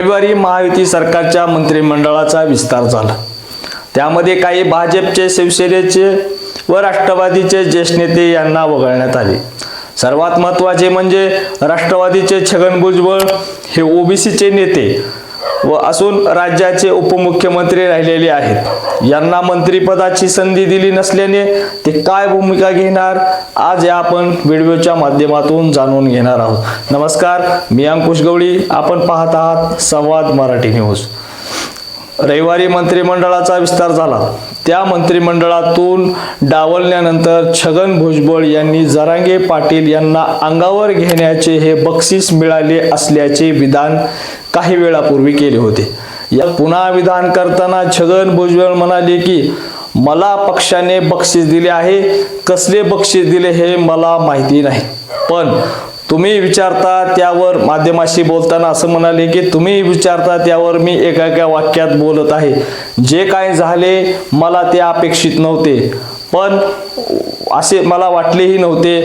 रविवारी महायुती सरकारच्या मंत्रिमंडळाचा विस्तार झाला. त्यामध्ये काही भाजपचे शिवसेनेचे व राष्ट्रवादीचे ज्येष्ठ नेते यांना वगळण्यात आले. सर्वात महत्त्वाचे म्हणजे राष्ट्रवादीचे छगन भुजबळ हे ओबीसीचे नेते व असून राज्याचे उपमुख्यमंत्री राहिलेले आहेत. यांना मंत्रिपदाची संधी दिली नसल्याने ते काय भूमिका घेणार? आज या आपण व्हिडिओच्या माध्यमातून जाणून घेणार आहोत. नमस्कार मी अंकुश गवळी. आपण पाहत आहात संवाद मराठी न्यूज. रविवारी मंत्रिमंडळाचा विस्तार झाला. त्या मंत्रिमंडळातून डावलल्यानंतर छगन भुजबळ यांनी जरांगे पाटील यांना अंगावर घेण्याचे हे बक्षीस मिळाले असल्याचे विधान काही वेळापूर्वी केले होते. या पुन्हा विधान करताना छगन भुजबळ म्हणाले की मला पक्षाने बक्षीस दिले आहे. कसले बक्षीस दिले हे मला माहिती नाही. पण तुम्ही विचारता त्यावर माध्यमाशी बोलताना असं म्हणाले की तुम्ही विचारता त्यावर मी एका एका वाक्यात बोलत आहे. जे काय झाले मला ते अपेक्षित नव्हते. पण असे मला वाटलेही नव्हते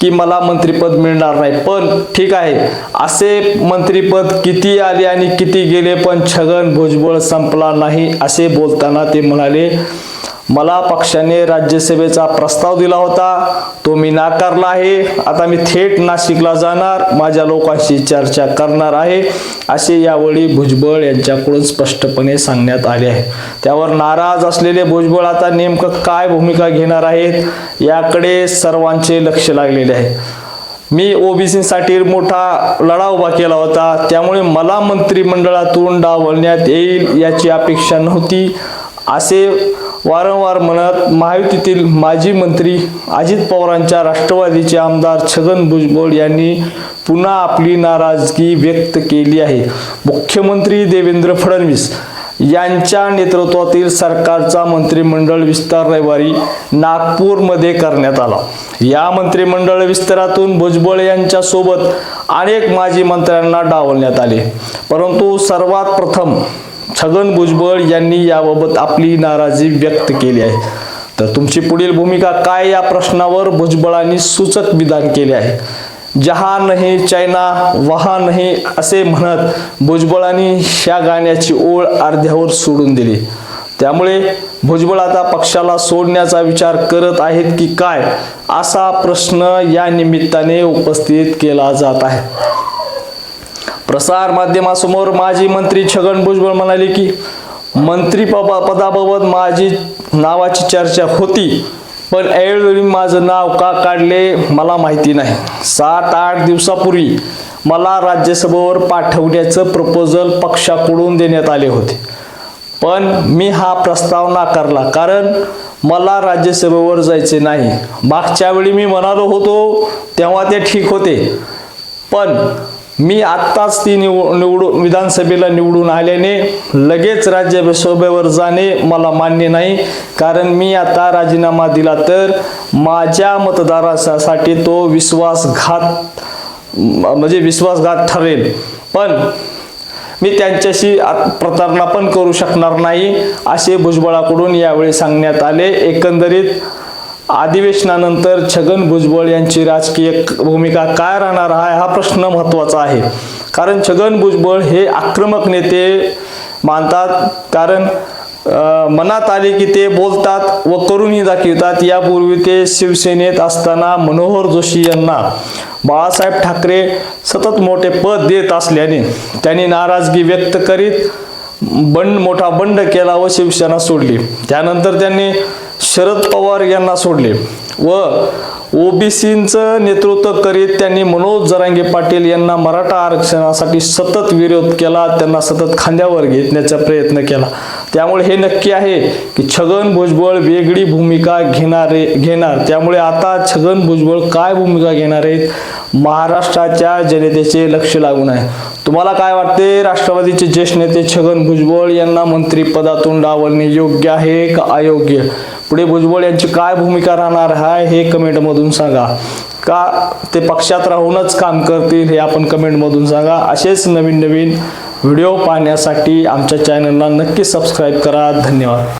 की मला मंत्रिपद मिळणार नाही. पण ठीक आहे असे मंत्रिपद किती आले आणि किती गेले पण छगन भुजबळ संपला नाही असे बोलताना ते म्हणाले मला पक्षाने राज्यसभेचा प्रस्ताव दिला होता. तो मी नाकारला आहे. आता मी थेट नाशिकला जाणार. माझ्या लोकांशी चर्चा करणार आहे. असे यावेळी भुजबळ यांच्याकडून स्पष्टपणे सांगण्यात आले आहे. त्यावर नाराज असलेले भुजबळ आता नेमकं काय भूमिका घेणार आहेत याकडे सर्वांचे लक्ष लागलेले आहे. मी ओबीसीसाठी मोठा लढा उभा केला होता. त्यामुळे मला मंत्रिमंडळातून डावलण्यात येईल याची अपेक्षा नव्हती. असे वारंवार म्हणत महायुतीतील माजी मंत्री अजित पवारांच्या राष्ट्रवादीचे आमदार छगन भुजबळ यांनी पुन्हा आपली नाराजगी व्यक्त केली आहे. मुख्यमंत्री देवेंद्र फडणवीस यांच्या नेतृत्वातील सरकारचा मंत्रिमंडळ विस्तार रविवारी नागपूरमध्ये करण्यात आला. या मंत्रिमंडळ विस्तारातून भुजबळ यांच्या सोबत अनेक माजी मंत्र्यांना डावलण्यात आले. परंतु सर्वात प्रथम छगन भुजबळ यांनी याबाबत आपली नाराजी व्यक्त केली आहे. तर तुमची पुढील भूमिका काय या प्रश्नावर भुजबळांनी सूचक विधान केले आहे? जहा नाही चायना वहा नाही असे म्हणत भुजबळांनी ह्या गाण्याची ओळ अर्ध्यावर सोडून दिली. त्यामुळे भुजबळ आता पक्षाला सोडण्याचा विचार करत आहेत की काय? असा प्रश्न या निमित्ताने उपस्थित केला जात आहे. प्रसार माध्यमासमोर माजी मंत्री छगन भुजबळ म्हणाले की मंत्री पदा पदाबाबत माझी नावाची चर्चा होती पण ऐवेळी माझं नाव का काढले मला माहिती नाही. सात आठ दिवसापूर्वी मला राज्यसभेवर पाठवण्याचं प्रपोजल पक्षाकडून देण्यात आले होते. पण मी हा प्रस्ताव नाकारला कारण मला राज्यसभेवर जायचे नाही. मागच्या वेळी मी म्हणालो होतो तेव्हा ते ठीक होते. पण मी आत्ताच ती निव निवडून विधानसभेला निवडून आल्याने लगेच राज्यसभेवर जाणे मला मान्य नाही. कारण मी आता राजीनामा दिला तर माझ्या मतदारासाठी तो विश्वासघात म्हणजे विश्वासघात ठरेल. पण मी त्यांच्याशी आत- प्रतारणा पण करू शकणार नाही असे भुजबळाकडून यावेळी सांगण्यात आले. एकंदरीत अधिवेशनानंतर छगन भुजबळ यांची राजकीय भूमिका काय राहणार आहे हा प्रश्न महत्त्वाचा आहे. कारण छगन भुजबळ हे आक्रमक नेते मानतात. कारण मनात आले की ते बोलतात व करूनही दाखवितात. यापूर्वी ते शिवसेनेत असताना मनोहर जोशी यांना बाळासाहेब ठाकरे सतत मोठे पद देत असल्याने त्यांनी नाराजगी व्यक्त करीत बंड मोठा बंड केला व शिवसेना सोडली. त्यानंतर त्यांनी शरद पवार यांना सोडले व ओबीसींचं नेतृत्व करीत त्यांनी मनोज जरांगे पाटील यांना मराठा आरक्षणासाठी सतत विरोध केला त्यांना सतत खांद्यावर घेण्याचा प्रयत्न केला. त्यामुळे हे नक्की आहे की छगन भुजबळ वेगळी भूमिका घेणारे घेणार. त्यामुळे आता छगन भुजबळ काय भूमिका घेणार आहेत? महाराष्ट्राच्या जनतेचे लक्ष लागून आहे. तुम्हाला काय वाटते? राष्ट्रवादीचे ज्येष्ठ नेते छगन भुजबळ यांना मंत्रिपदातून डावलणे योग्य आहे का अयोग्य? पुढे भुजबळ यांची काय भूमिका राहणार आहे हे कमेंटमधून सांगा. का ते पक्षात राहूनच काम करतील हे आपण कमेंटमधून सांगा. असेच नवीन नवीन व्हिडिओ पाहण्यासाठी आमच्या चॅनलला नक्की सबस्क्राईब करा. धन्यवाद.